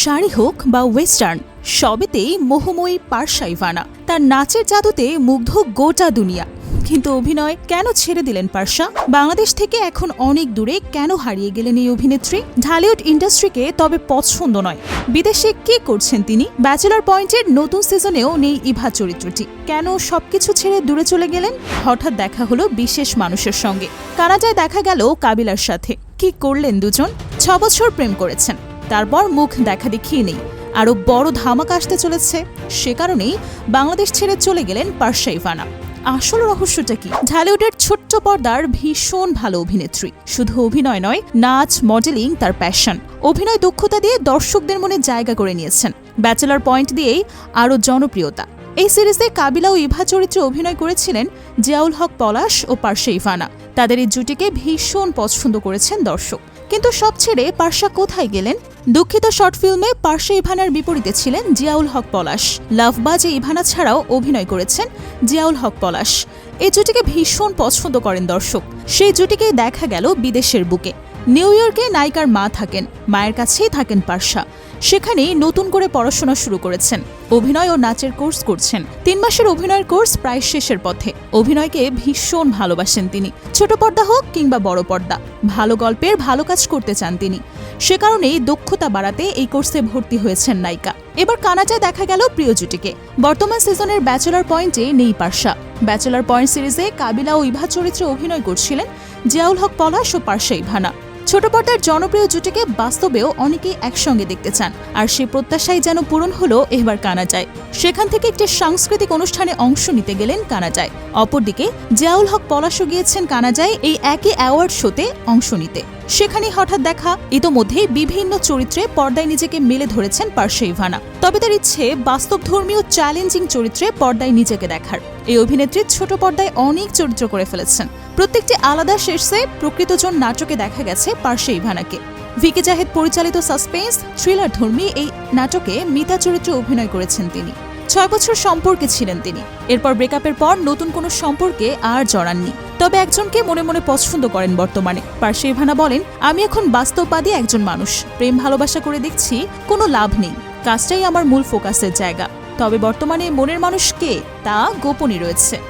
শাড়ি হোক বা ওয়েস্টার্ন সবেতেই মোহময়ী পার্সা ইভানা তার নাচের জাদুতে মুগ্ধ গোটা দুনিয়া। কিন্তু অভিনয় কেন ছেড়ে দিলেন পার্সা বাংলাদেশ থেকে এখন অনেক দূরে কেন হারিয়ে গেলেন এই অভিনেত্রী? ঢালিউড ইন্ডাস্ট্রিকে তবে পছন্দ নয়। বিদেশে কি করছেন তিনি? ব্যাচেলার পয়েন্টের নতুন সিজনেও নেই ইভা চরিত্রটি। কেন সবকিছু ছেড়ে দূরে চলে গেলেন? হঠাৎ দেখা হলো বিশেষ মানুষের সঙ্গে। কানাডায় দেখা গেল কাবিলার সাথে। কি করলেন দুজন? ছ বছর প্রেম করেছেন। তারপর মুখ দেখা দেখিয়ে নেই। আরও বড় ধামাকা আসতে চলেছে। সে কারণেই বাংলাদেশ ছেড়ে চলে গেলেন পার্সা ইভানা আসল রহস্যটা কি? ঢালিউডের ছোট্ট পর্দার ভীষণ ভালো অভিনেত্রী। শুধু অভিনয় নয়, নাচ, মডেলিং, তার প্যাশন অভিনয় দক্ষতা দিয়ে দর্শকদের মনে জায়গা করে নিয়েছেন। ব্যাচেলার পয়েন্ট দিয়েই আরও জনপ্রিয়তা। এই সিরিজে কাবিলা ও ইভা চরিত্রে অভিনয় করেছিলেন জিয়াউল হক পলাশ ও পার্শে ইভানা তাদের এই জুটিকে ভীষণ পছন্দ করেছেন দর্শক। কিন্তু সব ছেড়ে পার্শা কোথায় গেলেন? দুঃখিত শর্ট ফিল্মে পার্শা ইভানার বিপরীতে ছিলেন জিয়াউল হক পলাশ। লাভবাজে ইভানা ছাড়াও অভিনয় করেছেন জিয়াউল হক পলাশ। এই জুটিকে ভীষণ পছন্দ করেন দর্শক। সেই জুটিকে দেখা গেল বিদেশের বুকে। নিউ ইয়র্কে নায়িকার মা থাকেন, মায়ের কাছেই থাকেন পার্শা। সেখানেই নতুন করে পড়াশোনা শুরু করেছেন। অভিনয় ও নাচের কোর্স করছেন। তিন মাসের অভিনয়ের কোর্স প্রায় শেষের পথে। অভিনয়কে ভীষণ ভালোবাসেন তিনি। ছোট পর্দা হোক কিংবা বড় পর্দা, ভালো গল্পের ভালো কাজ করতে চান তিনি। সে কারণেই দক্ষতা বাড়াতে এই কোর্সে ভর্তি হয়েছেন নায়িকা। এবার কানাডায় দেখা গেল প্রিয় জুটিকে। বর্তমান সিজনের ব্যাচেলার পয়েন্টে নেই পার্শা। ব্যাচেলার পয়েন্ট সিরিজে কাবিলা ও ইভা চরিত্রে অভিনয় করছিলেন জিয়াউল হক পলাশ ও পার্শা ইভানা। ছোট পর্দার জনপ্রিয় জুটিকে বাস্তবেও অনেকেই একসঙ্গে দেখতে চান। আর সেই প্রত্যাশাই যেন পূরণ হলো এবার কানাডায় সেখান থেকে একটি সাংস্কৃতিক অনুষ্ঠানে অংশ নিতে গেলেন কানাডায় অপরদিকে জিয়াউল হক পলাশও গিয়েছেন কানাডায় এই একই অ্যাওয়ার্ড শোতে অংশ নিতে। সেখানে হঠাৎ দেখা ইতোমধ্যেই বিভিন্ন চরিত্রে পর্দায় নিজেকে মেলে ধরেছেন পার্শ্ব ইভানা তবে তার ইচ্ছে বাস্তবধর্মীয় চ্যালেঞ্জিং চরিত্রে পর্দায় নিজেকে দেখার। এই অভিনেত্রী ছোট পর্দায় অনেক চরিত্র করে ফেলেছেন। প্রত্যেকটি আলাদা শেষে প্রকৃতজন নাটকে দেখা গেছে পার্শ্ব ইভানাকে ভিকে জাহেদ পরিচালিত সাসপেন্স থ্রিলার ধর্মী এই নাটকে মিতা চরিত্রে অভিনয় করেছেন তিনি। ছয় বছর সম্পর্কে ছিলেন তিনি। এরপর ব্রেকআপের পর নতুন কোনো সম্পর্কে আর জড়াননি। তবে একজনকে মনে মনে পছন্দ করেন বর্তমানে। পার্শেভানা বলেন, আমি এখন বাস্তববাদী একজন মানুষ। প্রেম ভালোবাসা করে দেখছি, কোনো লাভ নেই। কাজটাই আমার মূল ফোকাসের জায়গা। তবে বর্তমানে মনের মানুষ কে, তা গোপনই রয়েছে।